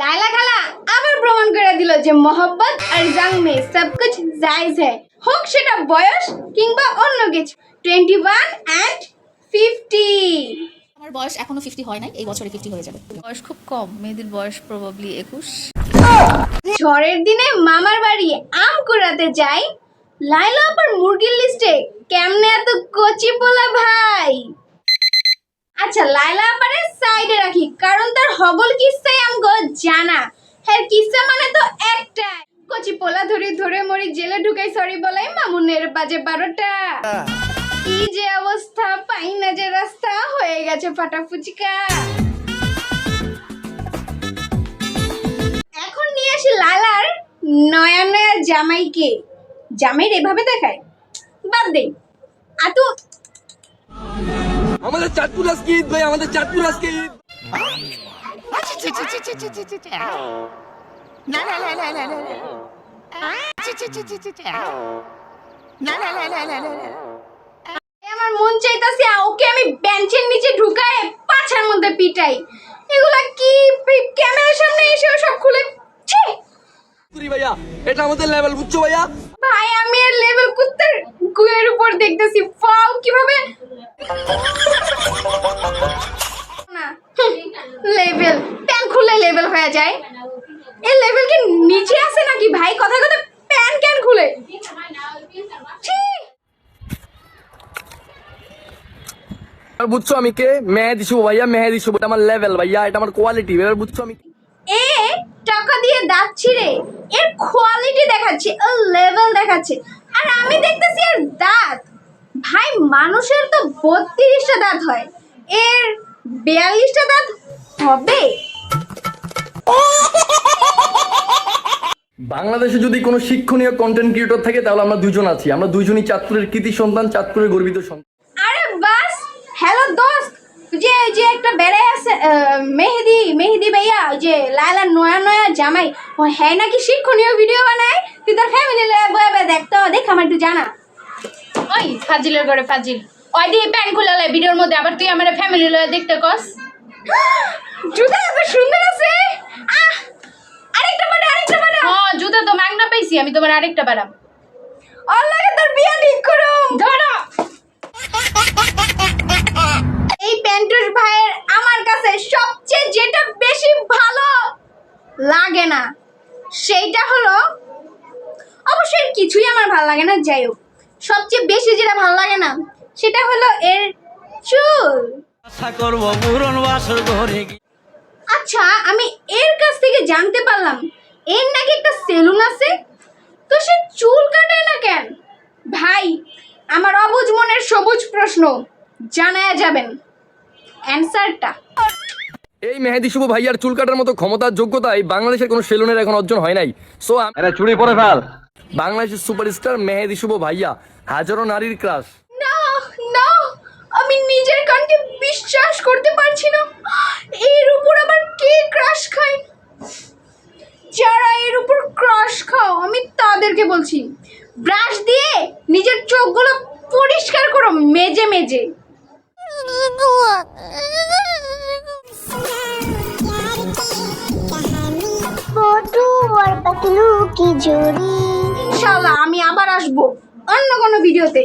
লাইলা খালা আবার প্রমাণ করে দিল যে মোহব্বত আর জাং মে সব কুছ জায়েজ है হোক সেটা বয়স কিংবা অন্য কিছু। টোয়েন্টি ওয়ান অ্যান্ড ফিফটি আমার বয়স এখনও ফিফটি হয় নাই এই বছরে ফিফটি হয়ে যাবে। বয়স খুব কম মেয়েদের বয়স প্রবাবলি একুশ। ঝড়ের দিনে মামার বাড়ি আম কুড়াতে যাই। লাইলা আবার মুরগির লিস্টে কেমনে এত কচি পোলা ভাই? আচ্ছা লাইলা আপারে সাইডে রাখি, কারণ তার হবল কিস্সাই আমগো জানা। হ্যাঁ কিস্সা মানে তো একটাই। কচি পোলা ধরে ধরে মরি জেলে ঢুকাই সরি বলাই মামুনের বাজে বারোটা। কি যে অবস্থা, পাই না যে রাস্তা, হয়ে গেছে ফাটা ফুচকা এখন নিয়ে আসি লালার নয়া নয়া জামাইকে। জামাইর এভাবে দেখায়? বাদ দে। আতু আমাদের চাঁদপুর আজকে ঈদ ভাই আমাদের চাঁদপুর আজকে ঈদ আমার মন চাইতাছে ওকে আমি বেঞ্চের নিচে ঢুকায় পাছার মধ্যে পিটাই এগুলা কি ক্যামেরার সামনে এসে সব খুলে ছি! তুই ভাইয়া এটা আমাদের লেভেল বুঝছ ভাইয়া ভাই আমি এর লেভেল কুত্তার গুয়ের উপর দেখতেছি ফাও কীভাবে নিচে আছে নাকি ভাই? কথা কথা প্যান ক্যান খুলে! বুঝছ আমি কে? মেহেদি শুভ ভাইয়া মেহেদি শুভ এটা আমার লেভেল ভাইয়া এটা আমার কোয়ালিটি এবার বুঝছ আমি এ টাকা দিয়ে দাঁত ছিঁড়ে এর কোয়ালিটি দেখাচ্ছে এর লেভেল দেখাচ্ছে। আর আমি দেখতেছি এর দাঁত। ভাই মানুষের তো বত্রিশটা দাঁত হয়। এর বিয়াল্লিশটা দাঁত হবে? বাংলাদেশে যদি কোনো শিক্ষণীয় কন্টেন্ট ক্রিয়েটর থাকে তাহলে আমরা দুজন আছি। আমরা দুজনই চাঁদপুরের কৃতি সন্তান চাঁদপুরের গর্বিত সন্তান। আরে বাস হ্যালো দোস্ত। যে যে একটা বেড়ে আছে মেহেদি মেহেদি ভাইয়া যে লালা নয়া নয়া জামাই ও হ্যাঁ নাকি শিক্ষণীয় ভিডিও বানায়? তুই তোর ফ্যামিলি দেখতো দেখ আমার একটু জানা। ওই ফাজিলের ঘরে ফাজিল। ওই দিয়ে প্যান খুলালে ভিডিওর মধ্যে আবার তুই আমার ফ্যামিলি লয়ে দেখতে কস। জুতা এত সুন্দর আছে। জুতা তো মাগনা পাইছি আমি তোমার আরেকটা বাড়াম আল্লাহকে তোর বিয়া ঠিক করুম ধরো। এই প্যান্টুস ভাইয়ের আমার কাছে সবচেয়ে যেটা বেশি ভালো লাগে না সেইটা হলো অবশ্যই কিছুই আমার ভালো লাগে না যাই হোক। সবচেয়ে বেশি যেটা ভালো লাগে না সেটা হলো এর চুল। আশা করব পূরণ বাসর ঘরে আচ্ছা আমি এর কাছ থেকে জানতে পারলাম এর নাকি একটা সেলুন আছে? তো সে চুল কাটে না কেন? ভাই আমার অবুজ মনের সবুজ প্রশ্ন জানায়া যাবেন। অ্যান্সারটা। এই মেহেদি শুভ ভাইয়ার চুল কাটার মতো ক্ষমতার যোগ্যতায় বাংলাদেশের কোনো সেলুনের এখন অর্জন হয় নাই। সো আরে চুড়ি পরে ফেল। বাংলাদেশের সুপারস্টার মেহেদি শুভ ভাইয়া হাজারো নারীর ক্রাশ না না তোমাদেরকে বলছি ব্রাশ দিয়ে নিজের চোখগুলো পরিষ্কার করো মেজে মেজে। ইনশাল্লাহ আমি আবার আসব অন্য কোনো ভিডিওতে।